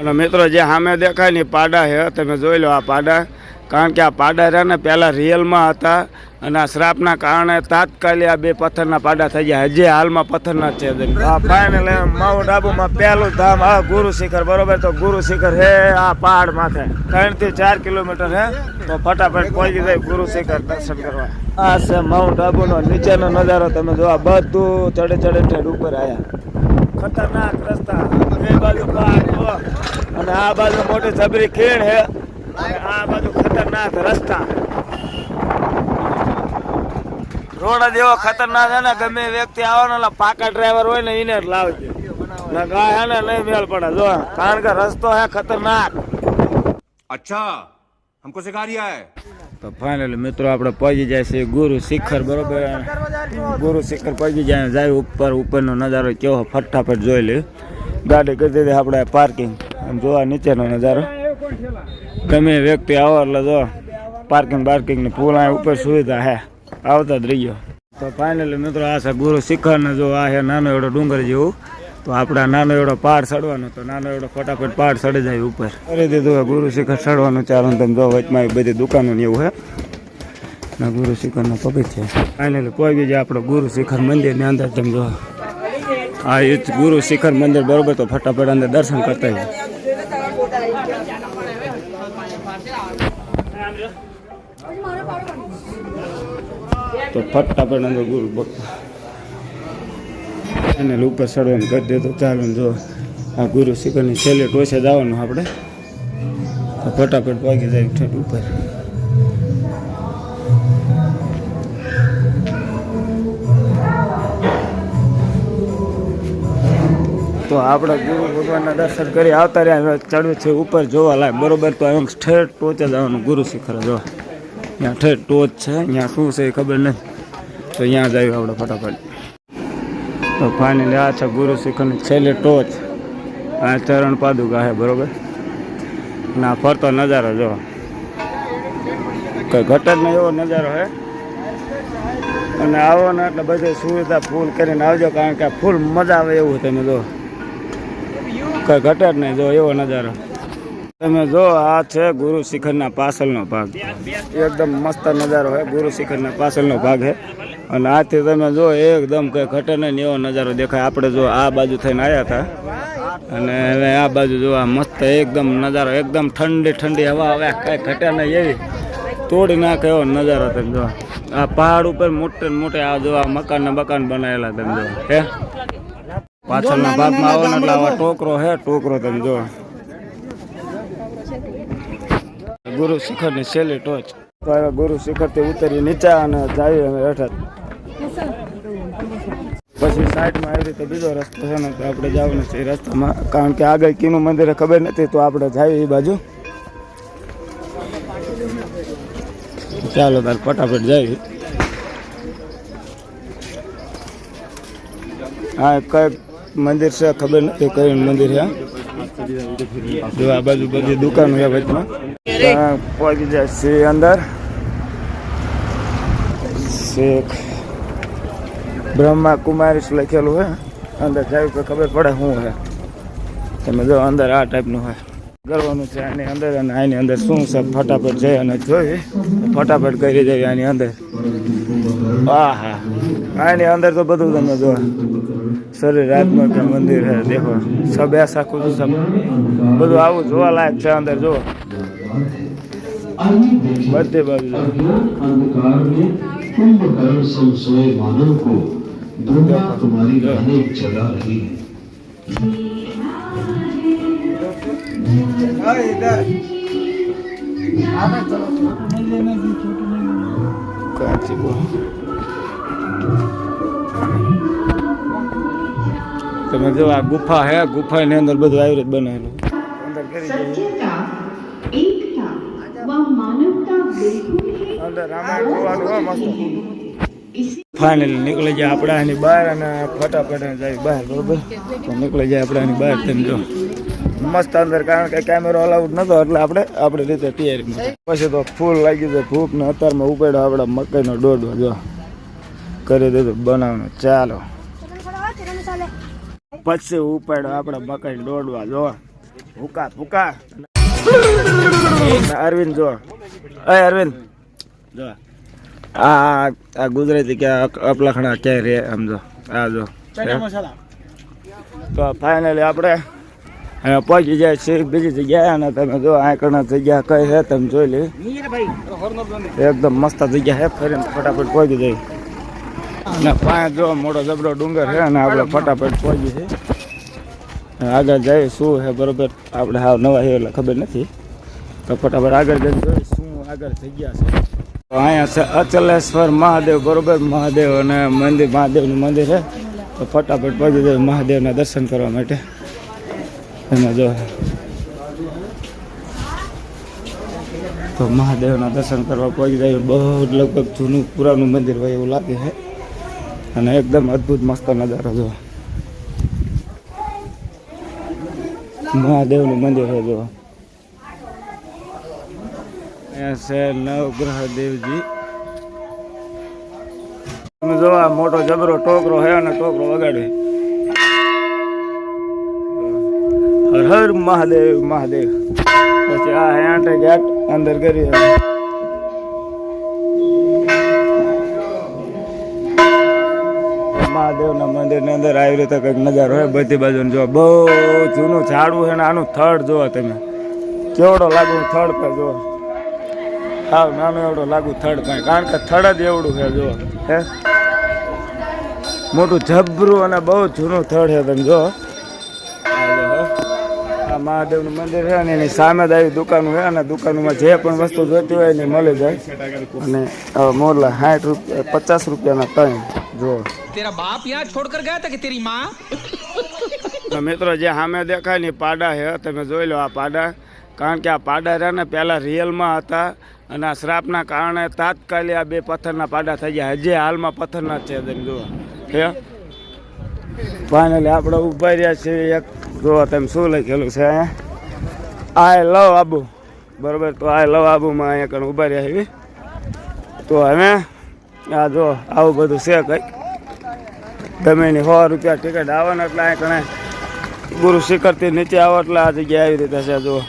અને મિત્રો, જે સામે દેખાય ને પાડા છે. તમે જોઈ લો આ પાડા. કારણ કે આ પાડા રહ્યા ને પહેલાં રિયલમાં હતા અને આ શ્રાપના કારણે તાત્કાલિક આ બે પથ્થરના પાડા થઈ ગયા. હજી હાલમાં પથ્થરના છે ફાઇનલ માઉન્ટ આબુમાં પહેલું ધામ આ ગુરુ શિખર, બરોબર? તો ગુરુ શિખર હે આ પહાડ માથે. ત્રણથી ચાર કિલોમીટર હે. તો ફટાફટ પહોંચી જાય ગુરુ શિખર દર્શન કરવા. આ છે માઉન્ટ આબુનો નીચેનો નજારો. તમે જો આ બધું ચડે ચડે ઠેઠ ઉપર આવ્યા ખતરનાક રસ્તા. બે બાજુ. અને આ બાજુ મોટી જબરી ખીણ હે આ બાજુ ખતરનાક રસ્તા રોડ જ ખતરનાક છે ને ગમે વ્યક્તિ આવે ને પાકા ડ્રાઈવર હોય ને એને જ લાવજે. ને ગાય ને નહીં મેળ પડે. જો કારણ કે રસ્તો હે ખતરનાક. અચ્છા હમકો સિખા ગાડી હે તો ફાઇનલ મિત્રો આપણે પહોંચી જાય છે ગુરુ શિખર બરોબર? ગુરુ શિખર પહોંચી જાય જાય ઉપર ઉપરનો નજારો કેવો ફટાફટ જોઈ લે ગાડી કરી દીધી આપણે પાર્કિંગ જોવા નીચેનો નજારો. ગમે વ્યક્તિ આવો એટલે જો પાર્કિંગ બાર્કિંગની ફૂલ આ ઉપર સુવિધા હે. આવતા જ રહીયો. તો ફાઇનલી મિત્રો આ છે ગુરુ શિખર ને જો આ હે નાનો એવડો ડુંગર જેવું. તો આપણા નાનો એવડો પહાડ ચડવાનો તો નાનો એવડો ફટાફટ પહાડ ચડી જાય ઉપર. કરી દીધું હોય ગુરુ શિખર ચડવાનું. ચાલુ તમે જો વચમાં બધી દુકાનો ને એવું હે. ના ગુરુ શિખરનો છે. ફાઇનલી પહોંચી જાય આપણો ગુરુ શિખર મંદિરની અંદર તમે જો. આ જ ગુરુ શિખર મંદિર બરોબર તો ફટાફટ અંદર દર્શન કરતા જાય તો ફટાફટ અંદર ગુરુ અને ઉપર ચડવાનું કરી દે તો ચાલો જો આ ગુરુ શિખરની છેલ્લે ટોસે જવાનું આપણે. તો ફટાફટ ભાગી જાય ઠેઠ ઉપર. તો આપણે ગુરુ ભગવાનના દર્શન કરી આવતા રહ્યા ચડવે છે ઉપર જોવા લાય બરોબર, તો એમ ઠેઠ ટોચે જવાનું ગુરુ શિખર જોવા ત્યાં ઠેઠ ટોચ છે અહીંયા શું છે એ ખબર નથી. તો ત્યાં આવ્યું આપણે ફટાફટ. તો ફાઇનલી આ છે ગુરુ શિખરની છેલ્લી ટોચ. આ ચરણ પાદુકા છે, બરોબર? અને આ ફરતો નજારો જો કઈ ઘટ જ નહીં એવો નજારો છે અને આવો ને એટલે બધી સુવિધા ફૂલ કરીને આવજો, કારણ કે ફૂલ મજા આવે એવું તમે જો. કઈ ઘટે જ નહીં જો એવો નજારો. તમે જો આ છે ગુરુ શિખરના પાછળનો ભાગ. એકદમ મસ્ત નજારો છે ગુરુ શિખરના પાછળનો ભાગ છે. અને આથી તમે જો એકદમ કઈ ઘટે નહીં એવો નજારો દેખાય. આપણે જો આ બાજુ થઈને આવ્યા હતા. અને હવે આ બાજુ જો આ મસ્ત એકદમ નજારો એકદમ ઠંડી ઠંડી હવા હવે કઈ ઘટે નહીં એવી. તોડી નાખે એવો નજારો તમે જો. આ પહાડ ઉપર મોટે મોટે આ જો આ મકાન ને મકાન બનાવેલા તમે જો. હે? પાછળના ભાગમાં આવો ને એટલે આવા ટોકરો હે ટોકરો તમે જો. ગુરુ શિખરની છેલ્લી ટોચ. ગુરુ શિખરથી ઉતરી નીચે અને જાય હેઠળ. પછી સાઈડમાં આવી રીતે બીજો રસ્તો છે ને, તો આપણે જવાનું છે એ રસ્તામાં. કારણ કે આગળ કીનું મંદિર ખબર નથી, તો આપણે જાય એ બાજુ. ચાલો તાર ફટાફટ જાય હા કઈ મંદિર છે, ખબર નથી, કયું મંદિર છે. જો આ બાજુ બધી દુકાનો છે વચમાં. પહોંચી જાય છે અંદર. શેખ બ્રહ્મા કુમારીશ લખેલું હોય અંદર જાય તો ખબર પડે શું હોય તમે જો અંદર આ ટાઈપનું હોય કરવાનું છે આની અંદર અને આની અંદર શું છે? ફટાફટ જઈ અને જોઈ. ફટાફટ કરી દેવી આની અંદર. હા હા આની અંદર તો બધું તમે જો શરીર આત્મા મંદિર હે, દેખો. સબ એસા કુદું બધું આવું જોવા લાયક છે અંદર જો બધે બાજુ જો. अंधकार में कुंभकर्ण सम सोए मानव को ब्रह्मा तुम्हारी राहें जगा रही है કાચી બહુ. તમે જો આ ગુફા હે ગુફાની અંદર બધું આવી રીતે બનાવેલું અંદર કરી અંદર નીકળી જાય આપણે આની બહાર અને ફટાફટ જાય બહાર, બરોબર? તો નીકળી જાય આપણે આની બહાર, તેમ જો. મસ્ત અંદર, કારણ કે કેમેરો અલાઉડ નતો, એટલે આપણે, આપણી રીતે તૈયારી પછી તો ફૂલ લાગી જાય ભૂખ ને અત્યારમાં ઉપાડ્યો આપણે મકાઈનો દોડો જો કરી દીધું, બનાવવાનું. ચાલો. પછી ઉપાડ્યો આપણે મકાઈ દોડવા જો ભૂકા ભૂકા અરવિંદ જો અય અરવિંદ. આ આ ગુજરાતી કે અપલખણા ક્યાંય રે આમ જો. આ જો. તો ફાઇનલી આપણે અહીંયા પહોંચી જાય છે બીજી જગ્યાએ અને તમે જો આંકડા જગ્યા કઈ છે તમે જોઈ લે એકદમ મસ્ત જગ્યા છે ફરીને ફટાફટ પહોંચી જાય અને પાંચ જો મોટો જબરો ડુંગર છે અને આપણે ફટાફટ પહોંચી છે આગળ જાય શું છે બરોબર? આપણે હા નવા છે એટલે ખબર નથી. તો ફટાફટ આગળ જઈને જોઈએ શું થઈ ગયા છે. અહીંયા છે અચલેશ્વર મહાદેવ, બરોબર? મહાદેવ અને મંદિર, મહાદેવનું મંદિર છે. તો ફટાફટ પહોંચી જાય મહાદેવના દર્શન કરવા માટે. એમાં જો. તો મહાદેવના દર્શન કરવા પહોંચી જાય, બહુ લગભગ જૂનું પુરાનું મંદિર હોય એવું લાગે છે. અને એકદમ અદ્ભુત મસ્ત નજારો જોવા મહાદેવનું મંદિર છે જો. અહીંયા છે નવગ્રહ દેવજી તમે જોવા મોટો જબરો ટોકરો છે અને ટોકરો વગાડે હર હર મહાદેવ મહાદેવ. પછી આ હેઠે ગેટ અંદર કરી મહાદેવના મંદિરની અંદર આવી રીતે કંઈક નજારો હોય બધી બાજુ જો બહુ જૂનું ઝાડવું છે ને આનું થડ જુઓ તમે. કેવડો લાગુ થડ પર જુઓ હાવ નાનો એવડો લાગુ થડ કઈ. કારણ કે થડ જ એવડું છે જો હે? મોટું જબરું અને બહુ જૂનું થડ છે તમે જો. આ મહાદેવનું મંદિર છે અને એની સામે જ આવી દુકાનો છે અને દુકાનોમાં જે પણ વસ્તુ જોતી હોય એને મળી જાય. અને મોરલા સાઠ રૂપિયા પચાસ રૂપિયાના ત્રણ જો તેરા બાપ યાદ છોડકર ગયા હતા કે તેરી માં? મિત્રો જે સામે દેખાય ને પાડા છે તમે જોઈ લો આ પાડા. કારણ કે આ પાડા રહ્યા ને પહેલાં રિયલમાં હતા. અને આ શ્રાપના કારણે તાત્કાલિક આ બે પથ્થરના પાડા થઈ ગયા. હજી હાલમાં પથ્થરના છે જુઓ. હે? ફાઇનલી આપણે ઊભા રહ્યા છીએ એક. જોવા તમે શું લખેલું છે આય લવ આબુ બરોબર, તો આય લવ આબુમાં અહીંયા કણ ઊભા રહ્યા છીએ તો હવે, આ જો આવું બધું છે કંઈક. તમે એની સો રૂપિયા ટિકિટ આવવાના ને એટલે અહીં કણે ગુરુ શિખરથી નીચે આવો એટલે આ જગ્યા આવી રીતે છે, જુઓ.